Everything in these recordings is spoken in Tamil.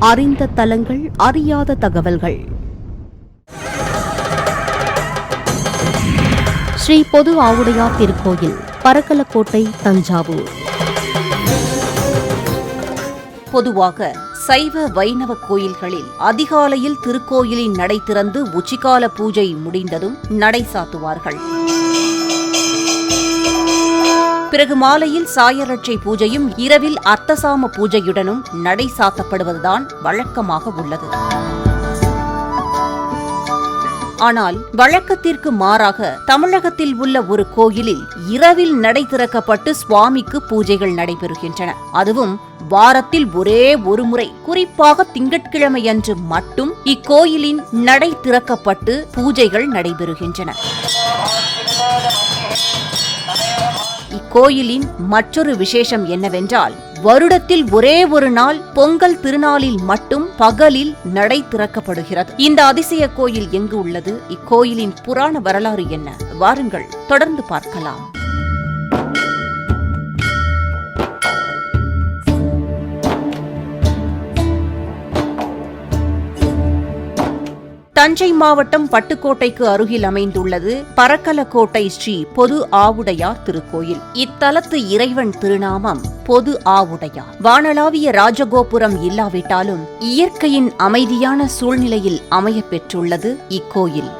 அறிந்த தலங்கள் அறியாத தகவல்கள். ஸ்ரீ பொது ஆவுடையார் திருக்கோயில் பரக்கலக்கோட்டை தஞ்சாவூர். பொதுவாக சைவ வைணவ கோயில்களில் அதிகாலையில் திருக்கோயிலின் நடை திறந்து உச்சிகால பூஜை முடிந்ததும் நடை சாத்துவார்கள். பிறகு மாலையில் சாயரட்சை பூஜையும் இரவில் அர்த்தசாம பூஜையுடனும் நடை சாத்தப்படுவதுதான் வழக்கமாக உள்ளது. ஆனால் வழக்கத்திற்கு மாறாக தமிழகத்தில் உள்ள ஒரு கோயிலில் இரவில் நடை திறக்கப்பட்டு சுவாமிக்கு பூஜைகள் நடைபெறுகின்றன. அதுவும் வாரத்தில் ஒரே ஒரு முறை. குறிப்பாக திங்கட்கிழமையன்று மட்டும் இக்கோயிலின் நடை திறக்கப்பட்டு பூஜைகள் நடைபெறுகின்றன. இக்கோயிலின் மற்றொரு விசேஷம் என்னவென்றால் வருடத்தில் ஒரே ஒரு நாள் பொங்கல் திருநாளில் மட்டும் பகலில் நடை திறக்கப்படுகிறது. இந்த அதிசய கோயில் எங்கு உள்ளது? இக்கோயிலின் புராண வரலாறு என்ன? வாருங்கள் தொடர்ந்து பார்க்கலாம். தஞ்சை மாவட்டம் பட்டுக்கோட்டைக்கு அருகில் அமைந்துள்ளது பரக்கலக்கோட்டை ஸ்ரீ பொது ஆவுடையார் திருக்கோயில். இத்தலத்து இறைவன் திருநாமம் பொது ஆவுடையார். வானளாவிய ராஜகோபுரம் இல்லாவிட்டாலும் இயற்கையின் அமைதியான சூழ்நிலையில் அமையப் பெற்றுள்ளது இக்கோயில்.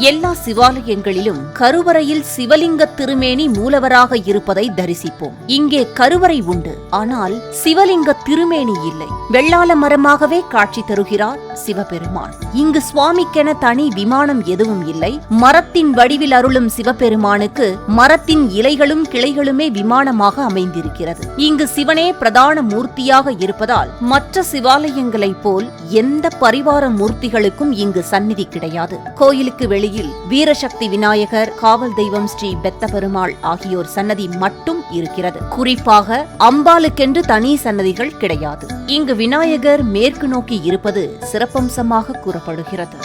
எல்லா சிவாலயங்களிலும் கருவறையில் சிவலிங்க திருமேனி மூலவராக இருப்பதை தரிசிப்போம். இங்கே கருவறை உண்டு. ஆனால் சிவலிங்க திருமேனி இல்லை. வெள்ளால மரமாகவே காட்சி தருகிறார் சிவபெருமான். இங்கு சுவாமிக்கென தனி விமானம் எதுவும் இல்லை. மரத்தின் வடிவில் அருளும் சிவபெருமானுக்கு மரத்தின் இலைகளும் கிளைகளுமே விமானமாக அமைந்திருக்கிறது. இங்கு சிவனே பிரதான மூர்த்தியாக இருப்பதால் மற்ற சிவாலயங்களைப் போல் எந்த பரிவார மூர்த்திகளுக்கும் இங்கு சந்நிதி கிடையாது. கோயிலுக்கு வெளியில் வீரசக்தி விநாயகர் காவல் தெய்வம் ஸ்ரீ பெத்த பெருமாள் ஆகியோர் சன்னதி மட்டும் இருக்கிறது. குறிப்பாக அம்பாளுக்கென்று தனி சன்னதிகள் கிடையாது. இங்கு விநாயகர் மேற்கு நோக்கி இருப்பது சிறப்பம்சமாக கூறப்படுகிறது.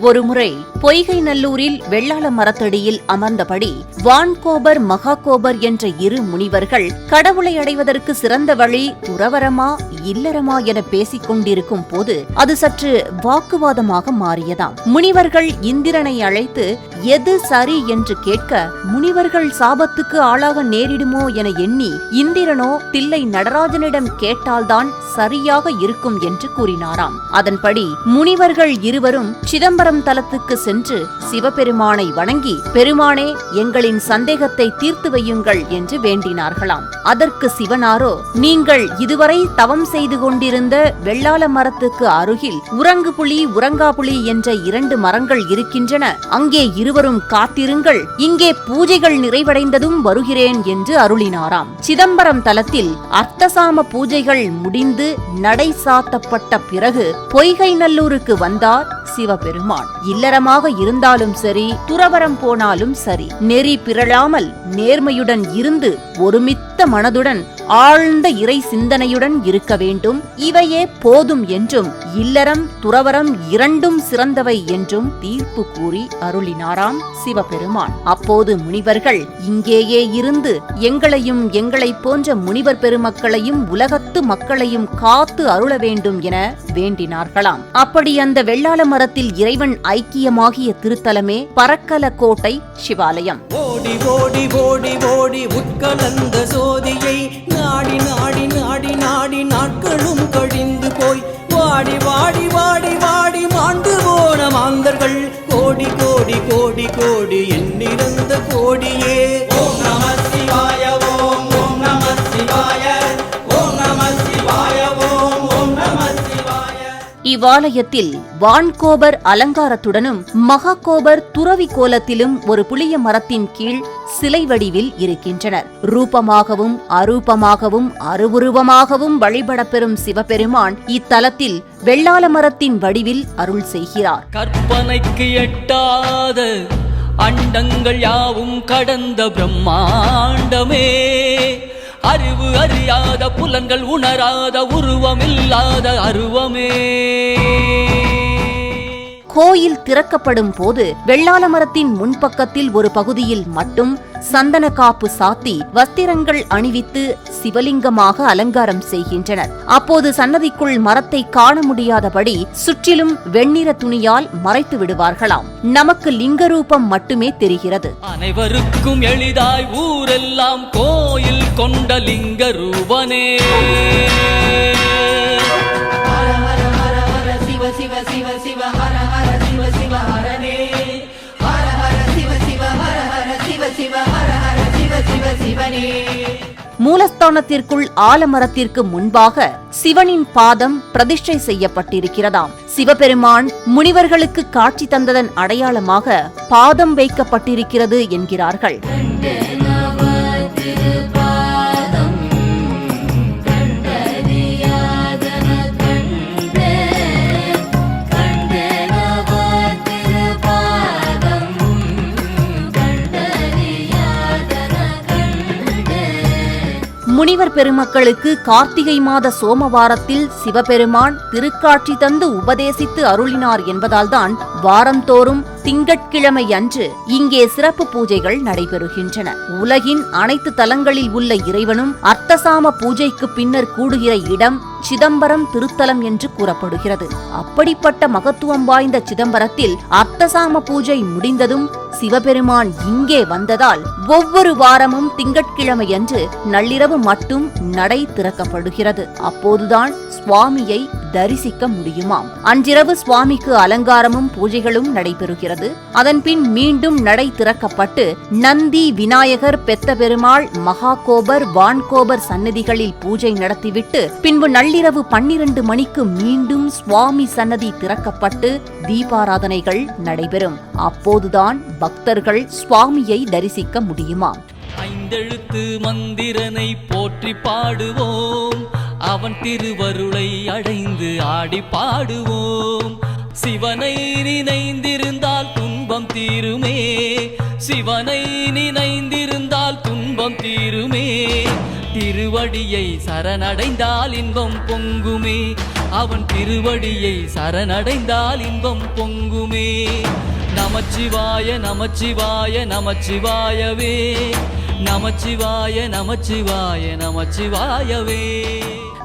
ஒருமுறை பொய்கை நல்லூரில் வெள்ளாள மரத்தடியில் அமர்ந்தபடி வான்கோபர் மகாகோபர் என்ற இரு முனிவர்கள் கடவுளை அடைவதற்கு சிறந்த வழி துறவரமா இல்லறமா என பேசிக் கொண்டிருக்கும் போது அது சற்று வாக்குவாதமாக மாறியதாம். முனிவர்கள் இந்திரனை அழைத்து எது சரி? என்று கேட்க முனிவர்கள் சாபத்துக்கு ஆளாக நேரிடுமோ? என எண்ணி இந்திரனோ தில்லை நடராஜனிடம் கேட்டால்தான் சரியாக இருக்கும் என்று கூறினாராம். அதன்படி முனிவர்கள் இருவரும் சிதம்பரம் தலத்துக்கு சென்று சிவபெருமானை வணங்கி பெருமானே எங்களை எங்களின் சந்தேகத்தை தீர்த்து வையுங்கள் என்று வேண்டினார்களாம். அதற்கு சிவனாரோ நீங்கள் இதுவரை தவம் செய்து கொண்டிருந்த வெள்ளால மரத்துக்கு அருகில் உறங்கு புலி உறங்கா புலி என்ற இரண்டு மரங்கள் இருக்கின்றன. அங்கே இருவரும் காத்திருங்கள். இங்கே பூஜைகள் நிறைவடைந்ததும் வருகிறேன் என்று அருளினாராம். சிதம்பரம் தலத்தில் அர்த்தசாம பூஜைகள் முடிந்து நடை சாத்தப்பட்ட பிறகு பொய்கை நல்லூருக்கு வந்தார் சிவபெருமான். இல்லறமாக இருந்தாலும் சரி துறவரம் போனாலும் சரி நெறி பிறழாமல் நேர்மையுடன் இருந்து ஒருமித்த மனதுடன் ஆழ்ந்த இறை சிந்தனையுடன் இருக்க வேண்டும். இவையே போதும் என்றும் இல்லறம் துறவரம் இரண்டும் சிறந்தவை என்றும் தீர்ப்பு கூறி அருளினாராம் சிவபெருமான். அப்போது முனிவர்கள் இங்கேயே இருந்து எங்களையும் எங்களைப் போன்ற முனிவர் பெருமக்களையும் உலகத்து மக்களையும் காத்து அருள வேண்டும் என வேண்டினார்களாம். அப்படி அந்த வெள்ளாள மரத்தில் இறைவன் ஐக்கியமாகிய திருத்தலமே பரக்கல கோட்டை சிவாலயம். ஓடி ஓடி ஓடி ஓடி உட்கலந்த சோதியை நாடி நாடி நாடி நாடி நாட்களும் கழிந்து போய். வாடி வாடி வாடி வாடி மாண்டு போன மாந்தர்கள். கோடி கோடி கோடி கோடி எண்ணிறந்த கோடியே. ஓ நம இவ்வாலயத்தில் வான்கோபர் அலங்காரத்துடனும் மகாகோபர் துறவி கோலத்திலும் ஒரு புளிய மரத்தின் கீழ் சிலை வடிவில் இருக்கின்றனர். ரூபமாகவும் அரூபமாகவும் அருவுருவமாகவும் வழிபடப்பெறும் சிவபெருமான் இத்தலத்தில் வெள்ளால மரத்தின் வடிவில் அருள் செய்கிறார். கற்பனைக்கு எட்டாத அண்டங்கள் யாவும் கடந்த பிரம்மாண்டமே. அறிவு அறியாத புலன்கள் உணராத உருவமில்லாத அருவமே. கோயில் திறக்கப்படும் போது வெள்ளால மரத்தின் முன்பக்கத்தில் ஒரு பகுதியில் மட்டும் சந்தன காப்பு சாத்தி வஸ்திரங்கள் அணிவித்து சிவலிங்கமாக அலங்காரம் செய்கின்றனர். அப்போது சன்னதிக்குள் மரத்தை காண முடியாதபடி சுற்றிலும் வெண்ணிற துணியால் மறைத்து விடுவார்களாம். நமக்கு லிங்க ரூபம் மட்டுமே தெரிகிறது. அனைவருக்கும் எளிதாய் ஊரெல்லாம் கோயில் கொண்ட லிங்க ரூபனே மூலஸ்தானத்திற்குள் ஆலமரத்திற்கு முன்பாக சிவனின் பாதம் பிரதிஷ்டை செய்யப்பட்டிருக்கிறதாம். சிவபெருமான் முனிவர்களுக்கு காட்சி தந்ததன் அடையாளமாக பாதம் வைக்கப்பட்டிருக்கிறது என்கிறார்கள். சைவர் பெருமக்களுக்கு கார்த்திகை மாத சோமவாரத்தில் சிவபெருமான் திருக்காட்சி தந்து உபதேசித்து அருளினார் என்பதால்தான் வாரந்தோறும் திங்கட்கிழமை அன்று இங்கே சிறப்பு பூஜைகள் நடைபெறுகின்றன. உலகின் அனைத்து தலங்களில் உள்ள இறைவனும் அர்த்தசாம பூஜைக்கு பின்னர் கூடுகிற இடம் சிதம்பரம் திருத்தலம் என்று கூறப்படுகிறது. அப்படிப்பட்ட மகத்துவம் வாய்ந்த சிதம்பரத்தில் அர்த்தசாம பூஜை முடிந்ததும் சிவபெருமான் இங்கே வந்ததால் ஒவ்வொரு வாரமும் திங்கட்கிழமையன்று நள்ளிரவு மட்டும் நடை திறக்கப்படுகிறது. அப்போதுதான் சுவாமியை தரிசிக்க முடியுமாம் அன்றிரவு சுவாமிக்கு அலங்காரமும் பூஜைகளும் நடைபெறுகிறது. அதன்பின் மீண்டும் நடை திறக்கப்பட்டு நந்தி விநாயகர் பெத்த பெருமாள் மகாகோபர் வான்கோபர் சன்னதிகளில் பூஜை நடத்திவிட்டு பின்பு நள்ளிரவு பன்னிரண்டு மணிக்கு மீண்டும் சுவாமி சன்னதி திறக்கப்பட்டு தீபாராதனைகள் நடைபெறும். அப்போதுதான் பக்தர்கள் சுவாமியை தரிசிக்க முடியுமாம் ஐந்தெழுத்து மந்திரனை போற்றி பாடுவோம். அவன் திருவருளை அடைந்து ஆடி பாடுவோம். சிவனை நினைந்திருந்தால் துன்பம் தீருமே. சிவனை நினைந்திருந்தால் துன்பம் தீருமே. திருவடியை சரணடைந்தால் இன்பம் பொங்குமே. அவன் திருவடியை சரணடைந்தால் இன்பம் பொங்குமே. நமச்சிவாய நமச்சிவாய நமச்சிவாயவே. நமச்சிவாய நமச்சிவாய நமச்சிவாயவே.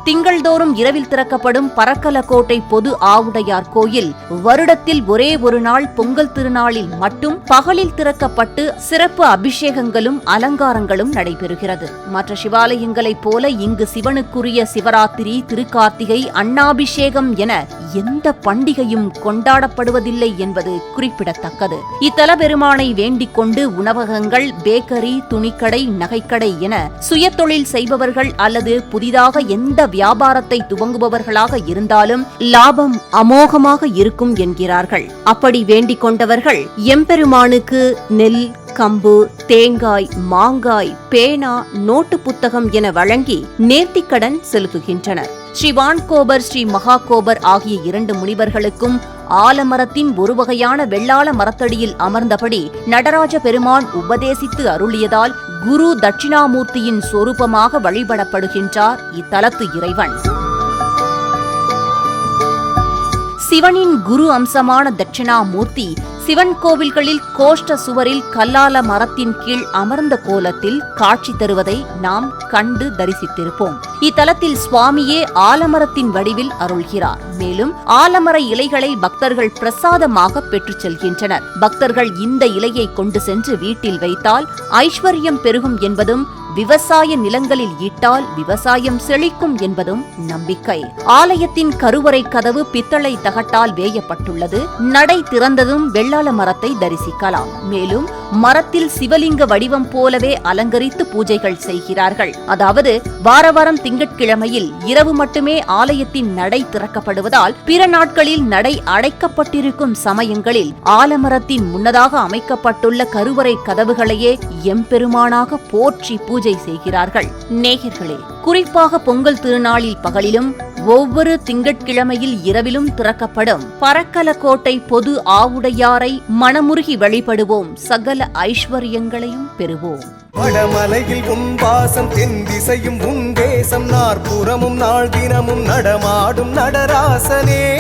திங்கள்தோறும் இரவில் திறக்கப்படும் பரக்கலக்கோட்டை பொது ஆவுடையார் கோயில் வருடத்தில் ஒரே ஒரு நாள் பொங்கல் திருநாளில் மட்டும் பகலில் திறக்கப்பட்டு சிறப்பு அபிஷேகங்களும் அலங்காரங்களும் நடைபெறுகிறது. மற்ற சிவாலயங்களைப் போல இங்கு சிவனுக்குரிய சிவராத்திரி திருக்கார்த்திகை அன்னாபிஷேகம் என எந்த பண்டிகையும் கொண்டாடப்படுவதில்லை என்பது குறிப்பிடத்தக்கது. இத்தல பெருமானை வேண்டிக் கொண்டு உணவகங்கள் பேக்கரி துணிக்கடை நகைக்கடை என சுயத்தொழில் செய்பவர்கள் அல்லது புதிதாக எந்த வியாபாரத்தை துவங்குபவர்களாக இருந்தாலும் லாபம் அமோகமாக இருக்கும் என்கிறார்கள். அப்படி வேண்டிக் கொண்டவர்கள் எம்பெருமானுக்கு நெல் கம்பு தேங்காய் மாங்காய் பேனா நோட்டு புத்தகம் என வழங்கி நேர்த்திக்கடன் செலுத்துகின்றனர். ஸ்ரீ வான்கோபர் ஸ்ரீ மகாகோபர் ஆகிய இரண்டு முனிவர்களுக்கும் ஆலமரத்தின் ஒரு வகையான வெள்ளாள மரத்தடியில் அமர்ந்தபடி நடராஜ பெருமான் உபதேசித்து அருளியதால் குரு தட்சிணாமூர்த்தியின் சொரூபமாக வழிபடப்படுகின்றார் இத்தலத்து இறைவன். சிவனின் குரு அம்சமான தட்சிணாமூர்த்தி சிவன் கோவில்களில் கோஷ்ட சுவரில் கல்லால மரத்தின் கீழ் அமர்ந்த கோலத்தில் காட்சி தருவதை நாம் கண்டு தரிசித்திருப்போம். இத்தலத்தில் சுவாமியே ஆலமரத்தின் வடிவில் அருள்கிறார். மேலும் ஆலமர இலைகளை பக்தர்கள் பிரசாதமாக பெற்றுச் செல்கின்றனர். பக்தர்கள் இந்த இலையை கொண்டு சென்று வீட்டில் வைத்தால் ஐஸ்வர்யம் பெருகும் என்பதும் விவசாய நிலங்களில் ஈட்டால் விவசாயம் செழிக்கும் என்பதும் நம்பிக்கை. ஆலயத்தின் கருவறை கதவு பித்தளை தகட்டால் வேயப்பட்டுள்ளது. நடை திறந்ததும் வெள்ளாள மரத்தை தரிசிக்கலாம். மேலும் மரத்தில் சிவலிங்க வடிவம் போலவே அலங்கரித்து பூஜைகள் செய்கிறார்கள். அதாவது வாரவாரம் திங்கட்கிழமையில் இரவு மட்டுமே ஆலயத்தின் நடை திறக்கப்படுவதால் பிற நாட்களில் நடை அடைக்கப்பட்டிருக்கும் சமயங்களில் ஆலமரத்தின் முன்னதாக அமைக்கப்பட்டுள்ள கருவறை கதவுகளையே எம்பெருமானாக போற்றி பூஜை செய்கிறார்கள். நேயர்களே குறிப்பாக பொங்கல் திருநாளில் பகலிலும் ஒவ்வொரு திங்கட்கிழமையில் இரவிலும் திறக்கப்படும். பரக்கலக்கோட்டை பொது ஆவுடையாரை மனமுருகி வழிபடுவோம். சகல ஐஸ்வர்யங்களையும் பெறுவோம். வடமலையில் உன் வாசம் தென் திசையும் உன் தேசம். நாற்புறமும் நாள் தினமும் நடமாடும் நடராசனே.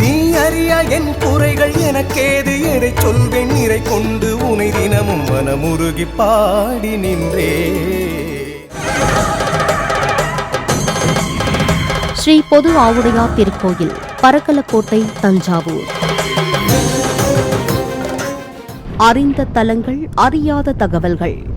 நீ அறிய என் குறைகள் எனக்கேது எதை சொல்வேன்? நிறை கொண்டு உனை தினமும் மனமுருகி பாடி நின்றே. ஸ்ரீ பொது ஆவுடையார் திருக்கோயில் பரக்கலக்கோட்டை தஞ்சாவூர். அறிந்த தலங்கள் அறியாத தகவல்கள்.